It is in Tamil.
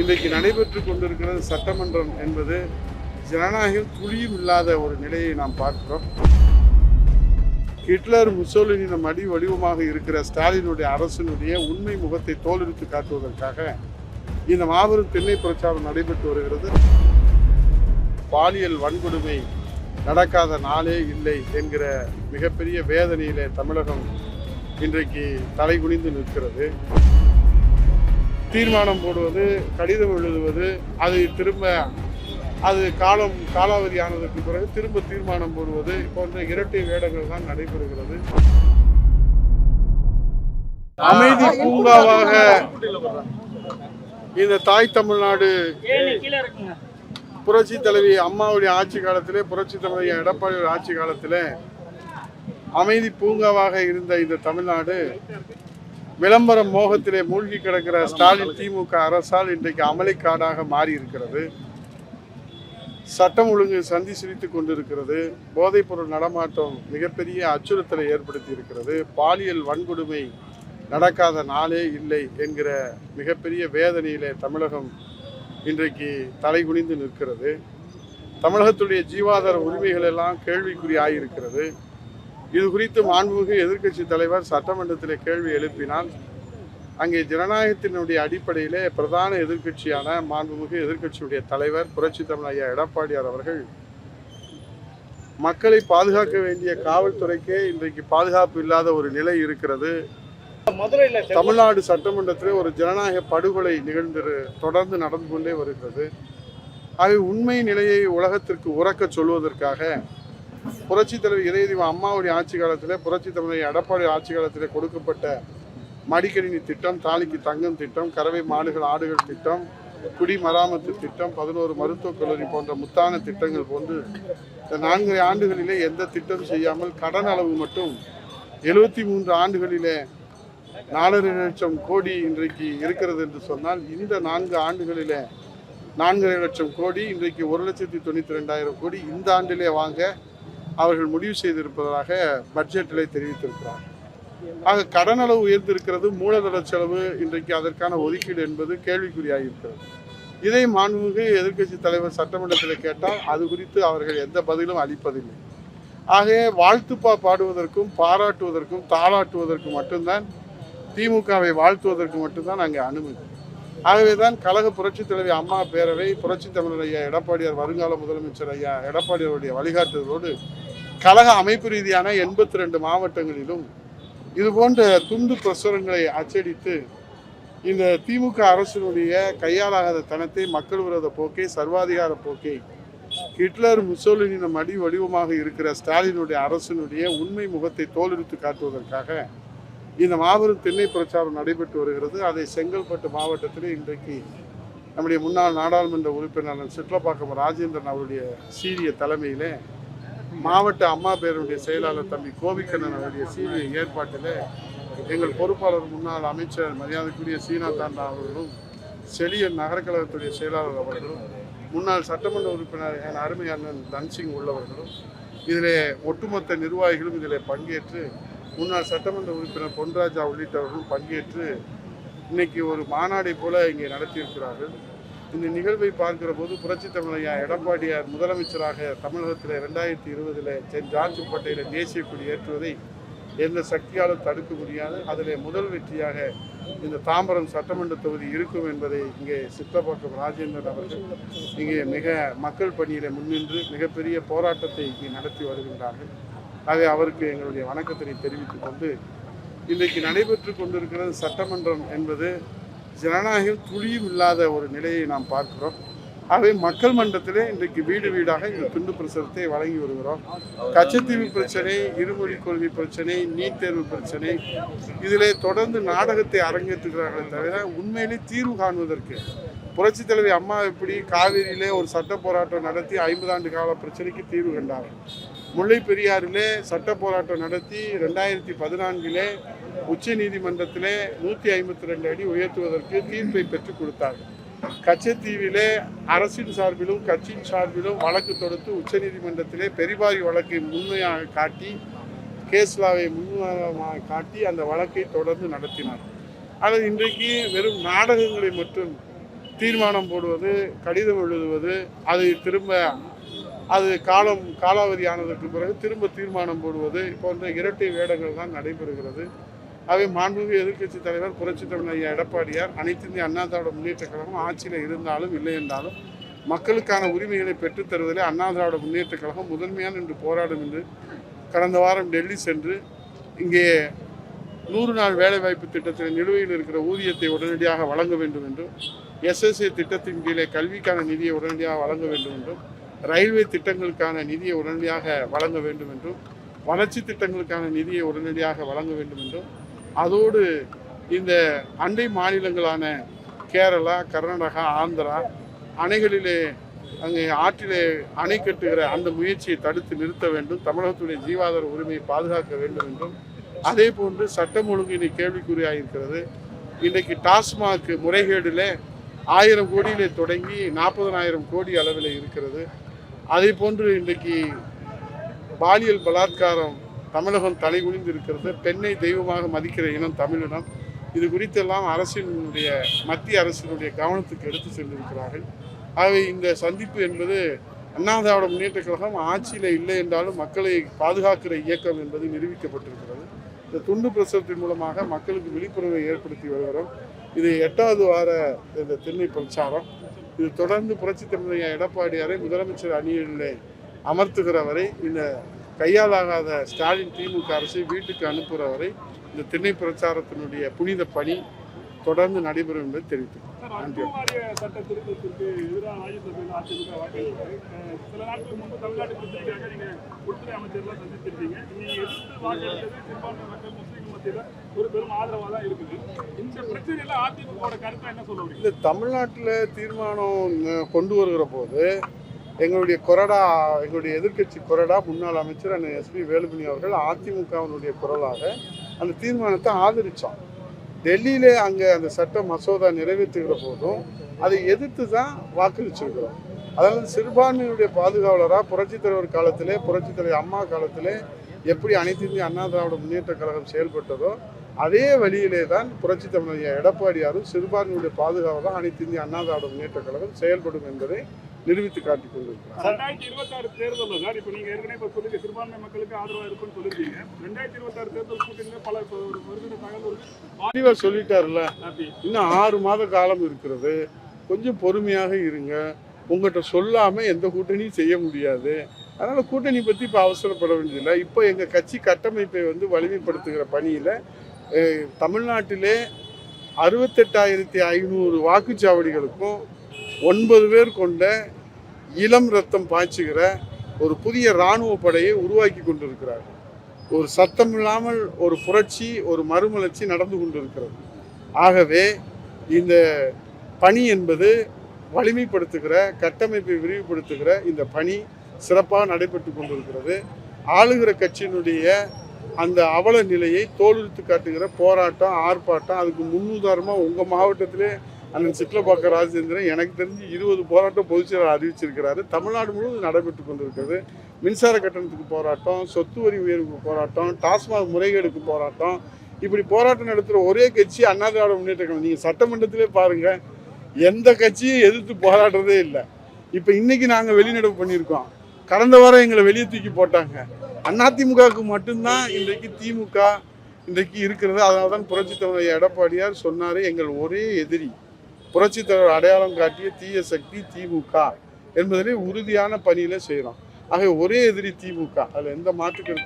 இன்றைக்கு நடைபெற்று கொண்டிருக்கிறது சட்டமன்றம் என்பது ஜனநாயகம் துளியும் இல்லாத ஒரு நிலையை நாம் பார்க்கிறோம். ஹிட்லர் முசோலினின் மடி வடிவமாக இருக்கிற ஸ்டாலினுடைய அரசினுடைய உண்மை முகத்தை தோலெடுத்து காட்டுவதற்காக இந்த மாபெரும் திண்ணை பிரச்சாரம் நடைபெற்று வருகிறது. பாலியல் வன்கொடுமை நடக்காத நாளே இல்லை என்கிற மிகப்பெரிய வேதனையிலே தமிழகம் இன்றைக்கு தலைகுனிந்து நிற்கிறது. தீர்மானம் போடுவது கடிதம் எழுதுவது அது திரும்ப அது காலம் காலாவதி ஆனதற்கு பிறகு திரும்ப தீர்மானம் போடுவது போன்ற இரட்டை வேடங்கள் தான் நடைபெறுகிறது அமைதி பூங்காவாக இந்த தாய் தமிழ்நாடு புரட்சி தலைவி அம்மாவுடைய ஆட்சி காலத்திலே புரட்சி தலைவி எடப்பாடியுடைய ஆட்சி காலத்திலே அமைதி பூங்காவாக இருந்த இந்த தமிழ்நாடு விளம்பர மோகத்திலே மூழ்கி கிடக்கிற ஸ்டாலின் திமுக அரசால் இன்றைக்கு அமளிக்காடாக மாறி இருக்கிறது சட்டம் ஒழுங்கு சந்தி சிரித்து கொண்டிருக்கிறது. போதைப்பொருள் நடமாட்டம் மிகப்பெரிய அச்சுறுத்தலை ஏற்படுத்தி இருக்கிறது பாலியல் வன்கொடுமை நடக்காத நாளே இல்லை என்கிற மிகப்பெரிய வேதனையிலே தமிழகம் இன்றைக்கு தலைகுனிந்து நிற்கிறது. தமிழகத்துடைய ஜீவாதார உரிமைகள் எல்லாம் கேள்விக்குறி ஆகியிருக்கிறது. இது குறித்து மாண்புமிகு எதிர்க்கட்சி தலைவர் சட்டமன்றத்தில் கேள்வி எழுப்பினால் அங்கே ஜனநாயகத்தினுடைய அடிப்படையிலே பிரதான எதிர்க்கட்சியான மாண்புமிகு எதிர்க்கட்சியுடைய தலைவர் புரட்சி தமிழ் ஐயா எடப்பாடியார் அவர்கள் மக்களை பாதுகாக்க வேண்டிய காவல்துறைக்கே இன்றைக்கு பாதுகாப்பு இல்லாத ஒரு நிலை இருக்கிறது. மதுரையில தமிழ்நாடு சட்டமன்றத்தில் ஒரு ஜனநாயக படுகொலை நிகழ்ந்து தொடர்ந்து நடந்து கொண்டே வருகிறது. ஆகவே உண்மை நிலையை உலகத்திற்கு உறக்க சொல்வதற்காக புரட்சி தலைவர் இதயதீவ அம்மாவுடைய ஆட்சி காலத்தில் புரட்சி தலைவர் எடப்பாடி ஆட்சி காலத்தில் கொடுக்கப்பட்ட மடிக்கணினி திட்டம் தாலிக்கு தங்கம் திட்டம் கறவை மாடுகள் ஆடுகள் திட்டம் குடிமராமத்து திட்டம் பதினோரு மருத்துவக் கல்லூரி போன்ற முத்தான திட்டங்கள் போன்று இந்த நான்கு ஆண்டுகளிலே எந்த திட்டம் செய்யாமல் கடன் அளவு மட்டும் எழுபத்தி மூன்று ஆண்டுகளிலே நாலரை லட்சம் கோடி இன்றைக்கு இருக்கிறது என்று சொன்னால் இந்த நான்கு ஆண்டுகளிலே நான்கரை லட்சம் கோடி இன்றைக்கு ஒரு லட்சத்தி தொண்ணூற்றி ரெண்டாயிரம் கோடி இந்த ஆண்டிலே வாங்க அவர்கள் முடிவு செய்திருப்பதாக பட்ஜெட்டிலே தெரிவித்திருக்கிறார். ஆக கடனளவு உயர்ந்திருக்கிறது மூலதன செலவு இன்றைக்கு அதற்கான ஒதுக்கீடு என்பது கேள்விக்குறியாகியிருக்கிறது இதை மாண்புமிகு எதிர்க்கட்சி தலைவர் சட்டமன்றத்தில் கேட்டால் அது குறித்து அவர்கள் எந்த பதிலும் அளிப்பதில்லை. ஆகவே வாழ்த்துப்பா பாடுவதற்கும் பாராட்டுவதற்கும் தாளாட்டுவதற்கும் மட்டும்தான் திமுகவை வாழ்த்துவதற்கு மட்டும்தான் அங்கே அனுமதி. ஆகவே தான் கழக புரட்சி தலைவி அம்மா பேரவை புரட்சி தமிழர் ஐயா எடப்பாடியார் வருங்கால முதலமைச்சர் ஐயா எடப்பாடியாருடைய வழிகாட்டுதலோடு கழக அமைப்பு ரீதியான எண்பத்தி ரெண்டு மாவட்டங்களிலும் இது போன்ற துண்டு பிரசுரங்களை அச்சடித்து இந்த திமுக அரசினுடைய கையாளாகாத தனத்தை மக்கள் விரோத போக்கை சர்வாதிகார போக்கை ஹிட்லர் முசோலினின் மடி வடிவமாக இருக்கிற ஸ்டாலினுடைய அரசினுடைய உண்மை முகத்தை தோலெடுத்து காட்டுவதற்காக இந்த மாபெரும் திண்ணை பிரச்சாரம் நடைபெற்று வருகிறது. அதை செங்கல்பட்டு மாவட்டத்தில் இன்றைக்கு நம்முடைய முன்னாள் நாடாளுமன்ற உறுப்பினர் சிட்லப்பாக்கம் ராஜேந்திரன் அவருடைய சீரிய தலைமையிலே மாவட்ட அம்மா பேருடைய செயலாளர் தம்பி கோபிக்கண்ணன் அவருடைய சீரிய ஏற்பாட்டில் எங்கள் பொறுப்பாளர் முன்னாள் அமைச்சர் மரியாதைக்குரிய சீனா தாண்டா அவர்களும் செழியன் நகரக்கழகத்துடைய செயலாளர் அவர்களும் முன்னாள் சட்டமன்ற உறுப்பினர் என் அருமை அண்ணன் தன்சிங் உள்ளவர்களும் இதிலே ஒட்டுமொத்த நிர்வாகிகளும் இதில் பங்கேற்று முன்னாள் சட்டமன்ற உறுப்பினர் பொன்ராஜா உள்ளிட்டவர்களும் பங்கேற்று இன்னைக்கு ஒரு மாநாடை போல இங்கே நடத்தியிருக்கிறார்கள். இந்த நிகழ்வை பார்க்கிற போது புரட்சி தமிழையா எடப்பாடியார் முதலமைச்சராக தமிழகத்தில் ரெண்டாயிரத்தி இருபதில் சென் ஜார்ஜ் தேசிய கொடி ஏற்றுவதை எந்த சக்தியாலும் தடுக்க முடியாது. அதில் முதல் வெற்றியாக இந்த தாம்பரம் சட்டமன்ற தொகுதி இருக்கும் என்பதை இங்கே சித்தப்பாக்கம் ராஜேந்திரன் அவர்கள் இங்கே மிக மக்கள் பணியில் முன்னின்று மிகப்பெரிய போராட்டத்தை இங்கே நடத்தி வருகின்றார்கள். ஆகவே அவருக்கு எங்களுடைய வணக்கத்தினை தெரிவித்துக் கொண்டு இன்றைக்கு நடைபெற்று கொண்டிருக்கிறது சட்டமன்றம் என்பது ஜனநாயகம் துளியும் இல்லாத ஒரு நிலையை நாம் பார்க்கிறோம். ஆகவே மக்கள் மன்றத்திலே இன்றைக்கு வீடு வீடாக இந்த துண்டு பிரசுரத்தை வழங்கி வருகிறோம். கச்சத்தீவு பிரச்சனை இருமொழி கொள்கை பிரச்சனை நீட் தேர்வு பிரச்சனை இதிலே தொடர்ந்து நாடகத்தை அரங்கேற்றுகிறார்களே தவிர உண்மையிலே தீர்வு காணுவதற்கு புரட்சி தலைவி அம்மா எப்படி காவிரியிலே ஒரு சட்ட போராட்டம் நடத்தி ஐம்பது ஆண்டு கால பிரச்சனைக்கு தீர்வு கண்டார். முல்லை பெரியாறிலே சட்ட போராட்டம் நடத்தி ரெண்டாயிரத்தி பதினான்கிலே உச்ச நீதிமன்றத்திலே நூற்றி ஐம்பத்தி ரெண்டு அடி உயர்த்துவதற்கு தீர்ப்பை பெற்றுக் கொடுத்தார். கச்சத்தீவிலே அரசின் சார்பிலும் கட்சியின் சார்பிலும் வழக்கு தொடுத்து உச்சநீதிமன்றத்திலே பெரிபாரி வழக்கை முன்மையாக காட்டி கேஸ்லாவை முன்னுதாரணமாக காட்டி அந்த வழக்கை தொடர்ந்து நடத்தினார். ஆனால் இன்றைக்கு வெறும் நாடகங்களை மட்டும் தீர்மானம் போடுவது கடிதம் எழுதுவது அதை திரும்ப அது காலம் காலாவதியானதற்கு பிறகு திரும்ப தீர்மானம் போடுவது. போன்ற இரட்டை வேடங்கள் தான் நடைபெறுகிறது. அவை மாண்புமிகு எதிர்க்கட்சி தலைவர் புரட்சித் தமிழ் ஐயா எடப்பாடியார் அனைத்து இந்திய அண்ணா திராவிட முன்னேற்ற கழகம் ஆட்சியில் இருந்தாலும் இல்லை என்றாலும் மக்களுக்கான உரிமைகளை பெற்றுத் தருவதிலே அண்ணா திராவிட முன்னேற்ற கழகம் முதன்மையான என்று போராடும் என்று கடந்த வாரம் டெல்லி சென்று இங்கே நூறு நாள் வேலைவாய்ப்பு திட்டத்தில் நிலுவையில் இருக்கிற ஊதியத்தை உடனடியாக வழங்க வேண்டும் என்றும் எஸ்எஸ்ஏ திட்டத்தின் கீழே கல்விக்கான நிதியை உடனடியாக வழங்க வேண்டும் என்றும் ரயில்வே திட்டங்களுக்கான நிதியை உடனடியாக வழங்க வேண்டும் என்றும் வளர்ச்சி திட்டங்களுக்கான நிதியை உடனடியாக வழங்க வேண்டும் என்றும் அதோடு இந்த அண்டை மாநிலங்களான கேரளா கர்நாடகா ஆந்திரா அணைகளிலே அங்கே ஆற்றிலே அணை கட்டுகிற அந்த முயற்சியை தடுத்து நிறுத்த வேண்டும். தமிழகத்துடைய ஜீவாதார உரிமையை பாதுகாக்க வேண்டும் என்றும் அதே போன்று சட்டம் ஒழுங்கு இன்னைக்கு கேள்விக்குறியாயிருக்கிறது. இன்றைக்கு டாஸ்மாக் முறைகேடில் ஆயிரம் கோடியிலே தொடங்கி நாற்பதனாயிரம் கோடி அளவில் இருக்கிறது. அதே போன்று இன்றைக்கு பாலியல் பலாத்காரம் தமிழகம் தலைகுனிந்து இருக்கிறது. பெண்ணை தெய்வமாக மதிக்கிற இனம் தமிழினம். இது குறித்தெல்லாம் அரசினுடைய மத்திய அரசினுடைய கவனத்துக்கு எடுத்து சென்றிருக்கிறார்கள். ஆகவே இந்த சந்திப்பு என்பது அண்ணா திராவிட முன்னேற்ற கழகம் ஆட்சியில் இல்லை என்றாலும் மக்களை பாதுகாக்கிற இயக்கம் என்பது நிரூபிக்கப்பட்டிருக்கிறது. இந்த துண்டு பிரசுரத்தின் மூலமாக மக்களுக்கு விழிப்புணர்வை ஏற்படுத்தி வருகிறோம். இது எட்டாவது வார இந்த திண்ணை பிரச்சாரம். இது தொடர்ந்து புரட்சித் தமிழையா எடப்பாடியாரை முதலமைச்சர் அணியிலே அமர்த்துகிற வரை இந்த கையாலாகாத ஸ்டாலின் திமுக அரசை வீட்டுக்கு அனுப்புகிற வரை இந்த திண்ணை பிரச்சாரத்தினுடைய புனித பணி தொடர்ந்து நடைபெறும் என்பதை தெரிவித்துள்ளேன் சார், ஒரு பெரும் தான் இருக்குது. இந்த பிரச்சனையில அதிமுகவோட கருத்தை என்ன சொல்ல முடியும் இந்த தமிழ்நாட்டில் தீர்மானம் கொண்டு வருகிற போது எங்களுடைய கொறடா எங்களுடைய எதிர்க்கட்சி கொறடா முன்னாள் அமைச்சர் அண்ணன் எஸ்பி வேலுமணி அவர்கள் அதிமுகவினுடைய குரலாக அந்த தீர்மானத்தை ஆதரித்தோம் டெல்லியிலே அங்கே அந்த சட்ட மசோதா நிறைவேற்றுகிற போதும் அதை எதிர்த்து தான் வாக்களிச்சிருக்கிறோம். அதனால் சிறுபான்மையினுடைய பாதுகாவலராக புரட்சித்தலைவர் காலத்திலே புரட்சித்தலைவர் அம்மா காலத்திலே எப்படி அனைத்து இந்திய அண்ணா திராவிட முன்னேற்ற கழகம் செயல்பட்டதோ அதே வழியிலே தான் புரட்சித் தமிழர் எடப்பாடியாரும் சிறுபான்மையுடைய பாதுகாவலராக அனைத்து இந்திய அண்ணா திராவிட முன்னேற்ற கழகம் செயல்படும் என்பதை நிரூபித்து காட்டிக் கொண்டிருக்கிறார். ரெண்டாயிரத்தி இருபத்தாறு தேர்தலில் சார் இப்போ நீங்க ஏற்கனவே இப்போ சொல்லுங்க சிறுபான்மை மக்களுக்கு ஆதரவா இருக்குன்னு சொல்லிருக்கீங்க. ரெண்டாயிரத்தி இருபத்தாறு தேர்தல் கூட்டணியில பல இப்போ ஒரு வருகிற தகவல் அப்படி இன்னும் ஆறு மாத காலம் இருக்கிறது. கொஞ்சம் பொறுமையாக இருங்க. உங்கள்கிட்ட சொல்லாமல் எந்த கூட்டணியும் செய்ய முடியாது. அதனால் கூட்டணி பற்றி இப்போ அவசரப்பட வேண்டியதில்லை. இப்போ எங்கள் கட்சி கட்டமைப்பை வந்து வலிமைப்படுத்துகிற பணியில் தமிழ்நாட்டிலே அறுபத்தெட்டாயிரத்தி ஐநூறு வாக்குச்சாவடிகளுக்கும் ஒன்பது பேர் கொண்ட இளம் ரத்தம் பாய்ச்சுகிற ஒரு புதிய இராணுவ படையை உருவாக்கி கொண்டிருக்கிறார்கள் ஒரு சத்தம் இல்லாமல் ஒரு புரட்சி ஒரு மறுமலர்ச்சி நடந்து கொண்டிருக்கிறது. ஆகவே இந்த பணி என்பது வலிமைப்படுத்துகிற கட்டமைப்பை விரிவுபடுத்துகிற இந்த பணி சிறப்பாக நடைபெற்று கொண்டிருக்கிறது. ஆளுகிற கட்சியினுடைய அந்த அவல நிலையை தோலுரித்து காட்டுகிற போராட்டம் ஆர்ப்பாட்டம் அதுக்கு முன்னுதாரணமாக உங்கள் மாவட்டத்திலே அண்ணன் சிட்லப்பாக்க ராஜேந்திரன் எனக்கு தெரிஞ்சு இருபது போராட்டம் பொதுச்செயலாளர் அறிவிச்சிருக்கிறாரு. தமிழ்நாடு முழுவதும் நடைபெற்று கொண்டிருக்கிறது. மின்சார கட்டணத்துக்கு போராட்டம் சொத்து வரி உயர்வுக்கு போராட்டம் டாஸ்மாக் முறைகேடுக்கு போராட்டம். இப்படி போராட்டம் நடத்துகிற ஒரே கட்சி அண்ணா திராவிட முன்னேற்ற கழகம். நீங்கள் சட்டமன்றத்திலே பாருங்கள் எந்த கட்சியும் எதிர்த்து போராடுறதே இல்லை. இப்போ இன்றைக்கி நாங்கள் வெளிநடப்பு பண்ணியிருக்கோம். கடந்த வாரம் எங்களை வெளியே தூக்கி போட்டாங்க. அதிமுகவுக்கு மட்டும்தான் இன்றைக்கு திமுக இன்றைக்கு இருக்கிறது. அதனால தான் புரட்சித் தலைவர் எடப்பாடியார் சொன்னார் எங்கள் ஒரே எதிரி புரட்சி தலைவர் அடையாளம் காட்டிய தீய சக்தி திமுக என்பதிலே உறுதியான பணியில் செய்கிறோம் ஆக ஒரே எதிரி திமுக. அதில் எந்த மாற்றுக்கிறது